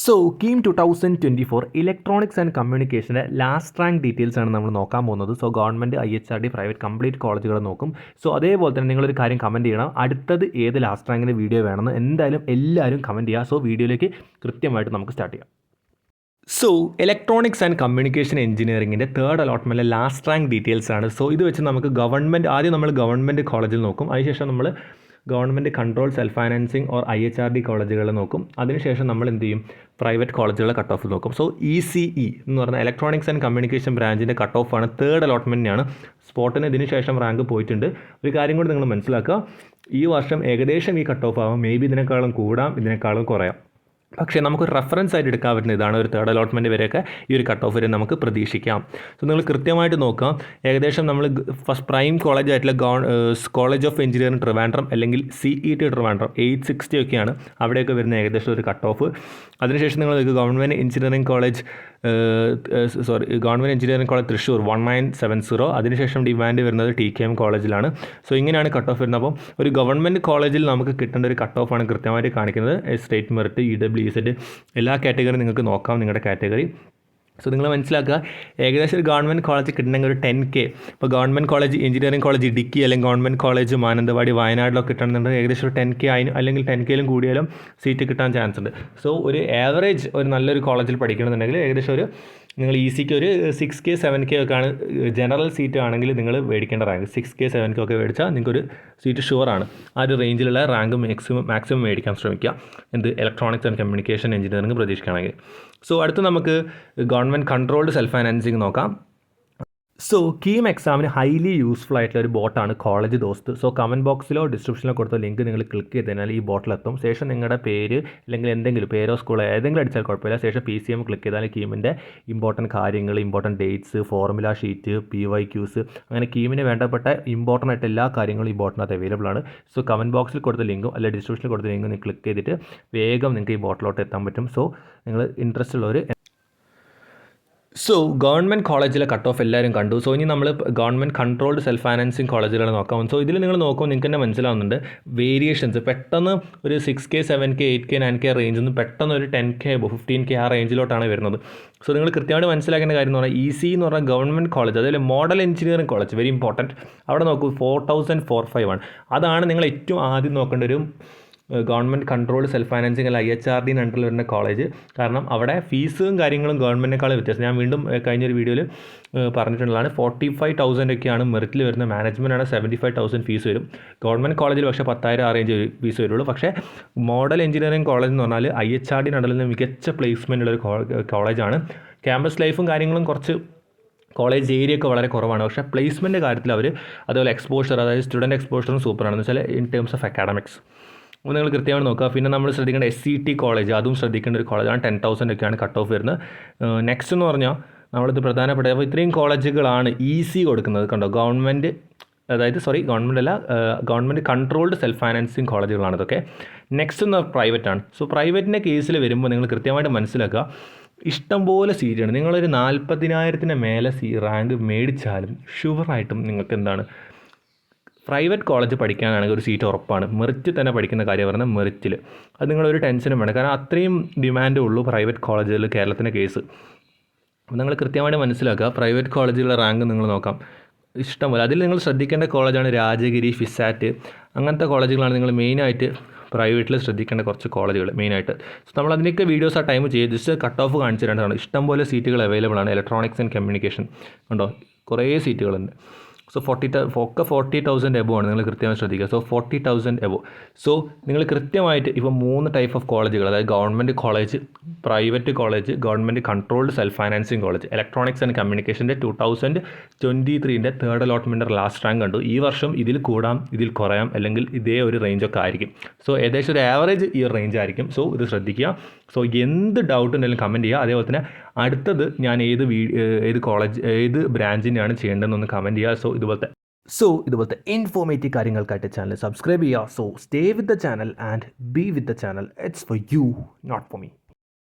So KEAM two thousand twenty four electronics and കമ്മ്യൂണിക്കേഷന്റെ last rank details ആണ് നമ്മൾ നോക്കാൻ പോകുന്നത്. So government I H R D private complete കോളേജുകൾ നോക്കും. So അതേപോലെ തന്നെ നിങ്ങളൊരു കാര്യം കമന്റ് ചെയ്യണം. അടുത്തത് ഏത് ലാസ്റ്റ് റാങ്കിന്റെ വീഡിയോ വേണമെന്ന് എന്തായാലും എല്ലാവരും കമന്റ് ചെയ്യുക. സോ വീഡിയോയിലേക്ക് കൃത്യമായിട്ട് നമുക്ക് സ്റ്റാർട്ട് ചെയ്യാം. സോ ഇലക്ട്രോണിക്സ് ആൻഡ് കമ്മ്യൂണിക്കേഷൻ എഞ്ചിനീയറിംഗിന്റെ തേർഡ് അലോട്ട്മെന്റിലെ ലാസ്റ്റ് റാങ്ക് ഡീറ്റെയിൽസ് ആണ്. സോ ഇത് വെച്ച് നമുക്ക് ഗവൺമെന്റ് ആദ്യം നമ്മൾ ഗവൺമെന്റ് കോളേജിൽ നോക്കും. അതിനുശേഷം നമ്മൾ government control self financing or I H R D കോളേജുകൾ നോക്കും. അതിനുശേഷം നമ്മൾ എന്ത് ചെയ്യും? പ്രൈവറ്റ് കോളേജുകളെ കട്ട് ഓഫ് നോക്കും. സോ ഇ സി ഇ എന്ന് പറഞ്ഞാൽ ഇലക്ട്രോണിക്സ് ആൻഡ് കമ്മ്യൂണിക്കേഷൻ ബ്രാഞ്ചിന്റെ കട്ട് ഓഫ് ആണ് തേർഡ് അലോട്ട്മെന്റിനാണ് സ്പോട്ടിന് ഇതിന് ശേഷം റാങ്ക് പോയിട്ടുണ്ട്. ഒരു കാര്യം കൂടി നിങ്ങൾ മനസ്സിലാക്കുക. ഈ വർഷം ഏകദേശം ഈ കട്ട് ഓഫ് ആവാം. മേ ബി ഇതിനേക്കാളും കൂടാം ഇതിനേക്കാളും കുറയാം. പക്ഷേ നമുക്കൊരു റെഫറൻസ് ആയിട്ട് എടുക്കാൻ പറ്റുന്ന ഇതാണ് ഒരു തേർഡ് അലോട്ട്മെന്റ് വരെയൊക്കെ ഈ ഒരു കട്ട് ഓഫ് വരെ നമുക്ക് പ്രതീക്ഷിക്കാം. സോ നിങ്ങൾ കൃത്യമായിട്ട് നോക്കുക. ഏകദേശം നമ്മൾ ഫസ്റ്റ് പ്രൈം കോളേജ് ആയിട്ടുള്ള കോളേജ് ഓഫ് എഞ്ചിനീയറിംഗ് ട്രിവാൻഡ്രം അല്ലെങ്കിൽ C E T Trivandrum eight sixty ഒക്കെയാണ് അവിടെയൊക്കെ വരുന്ന ഏകദേശം ഒരു കട്ട് ഓഫ് അതിനുശേഷം നിങ്ങൾ government engineering college sorry government engineering college Thrissur one nine seven zero. അതിനുശേഷം ഡിമാൻഡ് വരുന്നത് ടി കെ എം കോളേജിലാണ്. സോ ഇങ്ങനെയാണ് കട്ട് ഓഫ് വരുന്നത്. അപ്പം ഒരു ഗവൺമെന്റ് കോളേജിൽ നമുക്ക് കിട്ടേണ്ട ഒരു കട്ട് ഓഫാണ് കൃത്യമായിട്ട് കാണിക്കുന്നത്. സ്റ്റേറ്റ് മെറിറ്റ് ഇ ഡബ്ല്യു എല്ലാ കാറ്റഗറിയും നിങ്ങൾക്ക് നോക്കാം നിങ്ങളുടെ കാറ്റഗറി. സോ നിങ്ങൾ മനസ്സിലാക്കുക ഏകദേശം ഒരു ഗവൺമെന്റ് കോളേജ് കിട്ടണമെങ്കിൽ ഒരു ടെൻ കെ ഇപ്പോൾ government college engineering college Idukki അല്ലെങ്കിൽ ഗവൺമെന്റ് കോളേജ് മാനന്തവാടി വയനാട്ടിലൊക്കെ കിട്ടണമെന്നുണ്ടെങ്കിൽ ഏകദേശം ഒരു ടെൻ കെ ആയി അല്ലെങ്കിൽ ടെൻ കെയിലും കൂടിയാലും സീറ്റ് കിട്ടാൻ ചാൻസ് ഉണ്ട്. സോ ഒരു ആവറേജ് ഒരു നല്ലൊരു കോളേജിൽ പഠിക്കണമെന്നുണ്ടെങ്കിൽ ഏകദേശം ഒരു നിങ്ങൾ ഇ സിക്ക് ഒരു സിക്സ് കെ സെവൻ കെ ഒക്കെ ആണ് ജനറൽ സീറ്റ് ആണെങ്കിൽ നിങ്ങൾ മേടിക്കേണ്ട rank six K seven K ഒക്കെ മേടിച്ചാൽ നിങ്ങൾക്കൊരു സീറ്റ് ആണ്. ആ ഒരു റേഞ്ചിലുള്ള റാങ്ക് മാക്സിമം മാക്സിമം മേടിക്കാൻ ശ്രമിക്കുക. എന്ത്? ഇലക്ട്രോണിക്സ് ആൻഡ് കമ്മ്യൂണിക്കേഷൻ എഞ്ചിനീയറിംഗ് പ്രതീക്ഷിക്കുകയാണെങ്കിൽ. സോ അടുത്ത് നമുക്ക് ഗവൺമെന്റ് കൺട്രോൾഡ് സെൽഫ് ഫൈനാൻസിങ് നോക്കാം. സോ കീം എക്സാമിന് ഹൈലി യൂസ്ഫുൾ ആയിട്ടുള്ള ഒരു ബോട്ടാണ് കോളേജ് ദോസ്ത് സോ കമന്റ് ബോക്സിലോ ഡിസ്ക്രിപ്ഷനിലോ കൊടുത്ത ലിങ്ക് നിങ്ങൾ ക്ലിക്ക് ചെയ്ത് കഴിഞ്ഞാൽ ഈ ബോട്ടിലെത്തും ശേഷം നിങ്ങളുടെ പേര് അല്ലെങ്കിൽ എന്തെങ്കിലും പേരോ സ്കൂളോ ഏതെങ്കിലും അടിച്ചാൽ കുഴപ്പമില്ല. ശേഷം പി സി എം ക്ലിക്ക് ചെയ്താൽ കീമിന്റെ ഇമ്പോർട്ടന്റ് കാര്യങ്ങൾ important dates formula sheet P Y Qs അങ്ങനെ കീമിന് വേണ്ടപ്പെട്ട ഇമ്പോർട്ടന്റ് ആയിട്ട് എല്ലാ കാര്യങ്ങളും ഈ ബോട്ടിനകത്ത് അവൈലബിൾ ആണ്. സോ കമന്റ് ബോക്സിൽ കൊടുത്ത ലിങ്കും അല്ലെങ്കിൽ ഡിസ്ക്രിപ്ഷനിൽ കൊടുത്ത ലിങ്കും നിങ്ങൾ ക്ലിക്ക് ചെയ്തിട്ട് വേഗം നിങ്ങൾക്ക് ഈ ബോട്ടിലോട്ട് എത്താൻ പറ്റും. സോ നിങ്ങൾ ഇൻട്രസ്റ്റ് ഉള്ളവർ സോ ഗവൺമെന്റ് കോളേജിലെ കട്ട് ഓഫ് എല്ലാവരും കണ്ടു. സോ ഇനി നമ്മൾ ഗവൺമെന്റ് കൺട്രോൾഡ് സെൽഫ് ഫൈനാൻസിങ് കോളേജുകൾ നോക്കാം. സോ ഇതിൽ നിങ്ങൾ നോക്കുമ്പോൾ നിങ്ങൾക്ക് തന്നെ മനസ്സിലാവുന്നുണ്ട്. വേരിയേഷൻസ് പെട്ടെന്ന് ഒരു six K seven K eight K nine K റേഞ്ചിൽ നിന്ന് പെട്ടെന്ന് ഒരു ടെൻ കെ ഫിഫ്റ്റീൻ കെ ആ റേഞ്ചിലോട്ടാണ് വരുന്നത്. സോ നിങ്ങൾ കൃത്യമായിട്ട് മനസ്സിലാക്കേണ്ട കാര്യം എന്ന് പറഞ്ഞാൽ ഇ സി എന്ന് പറഞ്ഞാൽ ഗവൺമെന്റ് കോളേജ് അതായത് model engineering college very important അവിടെ നോക്കൂ ഫോർ തൗസൻഡ് ഫോർ ഫൈവ് ആണ് അതാണ് നിങ്ങൾ ഏറ്റവും ആദ്യം നോക്കേണ്ട ഒരു ഗവൺമെന്റ് കൺട്രോൾഡ് സെൽഫ് ഫൈനാൻസിങ് അല്ല ഐ എച്ച് ആർ ഡി അണ്ടറിൽ വരുന്ന കോളേജ്. കാരണം അവിടെ ഫീസും കാര്യങ്ങളും ഗവൺമെന്റിനേക്കാളും വ്യത്യാസം. ഞാൻ വീണ്ടും കഴിഞ്ഞൊരു വീഡിയോയിൽ പറഞ്ഞിട്ടുള്ളതാണ്. ഫോർട്ടി ഫൈവ് തൗസൻഡ് ഒക്കെയാണ് മെറിറ്റിൽ വരുന്ന മാനേജ്മെന്റ് ആണ്. സെവന്റി ഫൈവ് തൗസൻഡ് ഫീസ് വരും. ഗവൺമെന്റ് കോളേജിൽ പക്ഷേ പത്തായിരം ആ റേഞ്ച് ഫീസ് വരുള്ളൂ. പക്ഷേ മോഡൽ എഞ്ചിനീയറിംഗ് കോളേജ് എന്ന് പറഞ്ഞാൽ ഐ എച്ച് ആർ ഡി അണ്ടറിൽ നിന്ന് മികച്ച പ്ലേസ്മെന്റ് ഉള്ള ഒരു കോളേജാണ്. ക്യാമ്പസ് ലൈഫും കാര്യങ്ങളും കുറച്ച് കോളേജ് ഏരിയ ഒക്കെ വളരെ കുറവാണ്. പക്ഷേ പ്ലേസ്മെന്റ് കാര്യത്തിൽ അവർ അതുപോലെ എക്സ്പോഷർ അതായത് സ്റ്റുഡന്റ് എക്സ്പോഷറും സൂപ്പറാണെന്ന് വെച്ചാൽ ഇൻ ടേംസ് ഓഫ് അക്കാഡമിക്സ് അപ്പോൾ നിങ്ങൾ കൃത്യമായി നോക്കുക. പിന്നെ നമ്മൾ ശ്രദ്ധിക്കേണ്ട എസ് സി ടി കോളേജ് അതും ശ്രദ്ധിക്കേണ്ട ഒരു കോളേജാണ് ടെൻ തൗസൻഡ് ഒക്കെയാണ് കട്ട് ഓഫ് വരുന്നത്. നെക്സ്റ്റ് എന്ന് പറഞ്ഞാൽ നമ്മളിത് പ്രധാനപ്പെട്ട അപ്പോൾ ഇത്രയും കോളേജുകളാണ് ഈസി കൊടുക്കുന്നത് കണ്ടോ? ഗവൺമെന്റ് അതായത് സോറി ഗവൺമെന്റ് അല്ല ഗവൺമെന്റ് കൺട്രോൾഡ് സെൽഫ് ഫൈനാൻസിങ് കോളേജുകളാണ് ഇതൊക്കെ. നെക്സ്റ്റ് എന്ന് പ്രൈവറ്റ് ആണ്. സോ പ്രൈവറ്റിന്റെ കേസിൽ വരുമ്പോൾ നിങ്ങൾ കൃത്യമായിട്ട് മനസ്സിലാക്കുക ഇഷ്ടംപോലെ സീറ്റാണ് നിങ്ങളൊരു നാൽപ്പതിനായിരത്തിന് മേലെ സീ റാങ്ക് മേടിച്ചാലും ഷുവറായിട്ടും നിങ്ങൾക്ക് എന്താണ് പ്രൈവറ്റ് കോളേജ് പഠിക്കാനാണെങ്കിൽ ഒരു സീറ്റ് ഉറപ്പാണ്. മെറിറ്റ് തന്നെ പഠിക്കുന്ന കാര്യം പറഞ്ഞാൽ മെറിറ്റിൽ അത് നിങ്ങളൊരു ടെൻഷനും വേണം കാരണം അത്രയും ഡിമാൻഡേ ഉള്ളൂ പ്രൈവറ്റ് കോളേജുകളിൽ കേരളത്തിന്റെ കേസ്. അപ്പോൾ നിങ്ങൾ കൃത്യമായിട്ട് മനസ്സിലാക്കുക. പ്രൈവറ്റ് കോളേജുകളുടെ റാങ്ക് നിങ്ങൾ നോക്കാം. ഇഷ്ടംപോലെ. അതിൽ നിങ്ങൾ ശ്രദ്ധിക്കേണ്ട കോളേജാണ് രാജഗിരി ഫിസാറ്റ്. അങ്ങനത്തെ കോളേജുകളാണ് നിങ്ങൾ മെയിനായിട്ട് പ്രൈവറ്റിൽ ശ്രദ്ധിക്കേണ്ട കുറച്ച് കോളേജുകൾ മെയിനായിട്ട്. സോ നമ്മൾ അതിനൊക്കെ വീഡിയോസ് ആ ടൈം ചെയ്ത് ജസ്റ്റ് കട്ട് ഓഫ് കാണിച്ചിട്ടുണ്ടാണ് ഇഷ്ടംപോലെ സീറ്റുകൾ അവൈലബിൾ ആണ്. ഇലക്ട്രോണിക്സ് ആൻഡ് കമ്മ്യൂണിക്കേഷൻ ഉണ്ടോ കുറേ സീറ്റുകളുണ്ട്. സോ ഫോർട്ടി ഒക്കെ ഫോർട്ടി തൗസൻഡ് എബോ ആണ്. നിങ്ങൾ കൃത്യമായി ശ്രദ്ധിക്കുക. So forty thousand above so നിങ്ങൾ കൃത്യമായിട്ട് ഇപ്പോൾ മൂന്ന് ടൈപ്പ് ഓഫ് കോളേജുകൾ അതായത് government college private college government controlled self financing college electronics and കമ്മ്യൂണിക്കേഷന്റെ two thousand twenty ത്രീന്റെ തേർഡ് അലോട്ട്മെന്റ് ലാസ്റ്റ് റാങ്ക് കണ്ടു. ഈ വർഷം ഇതിൽ കൂടാം ഇതിൽ കുറയാം അല്ലെങ്കിൽ ഇതേ ഒരു റേഞ്ചൊക്കെ ആയിരിക്കും. സോ ഏകദേശം ഒരു ആവറേജ് ഈ റേഞ്ച് ആയിരിക്കും. സോ ഇത് ശ്രദ്ധിക്കുക. സോ എന്ത് ഡൗട്ട് ഉണ്ടെങ്കിലും കമന്റ് ചെയ്യുക. അതേപോലെ തന്നെ അടുത്തത് ഞാൻ ഏത് വീ ഏത് കോളേജ് ഏത് ബ്രാഞ്ചിന്റെയാണ് ചെയ്യേണ്ടതെന്നൊന്ന് കമന്റ് ചെയ്യുക. സോ ഇതുപോലത്തെ സോ ഇതുപോലത്തെ ഇൻഫോർമേറ്റീവ് കാര്യങ്ങൾക്കായിട്ട് ചാനൽ സബ്സ്ക്രൈബ് ചെയ്യുക. So stay with the channel and be with the channel it's for you not for me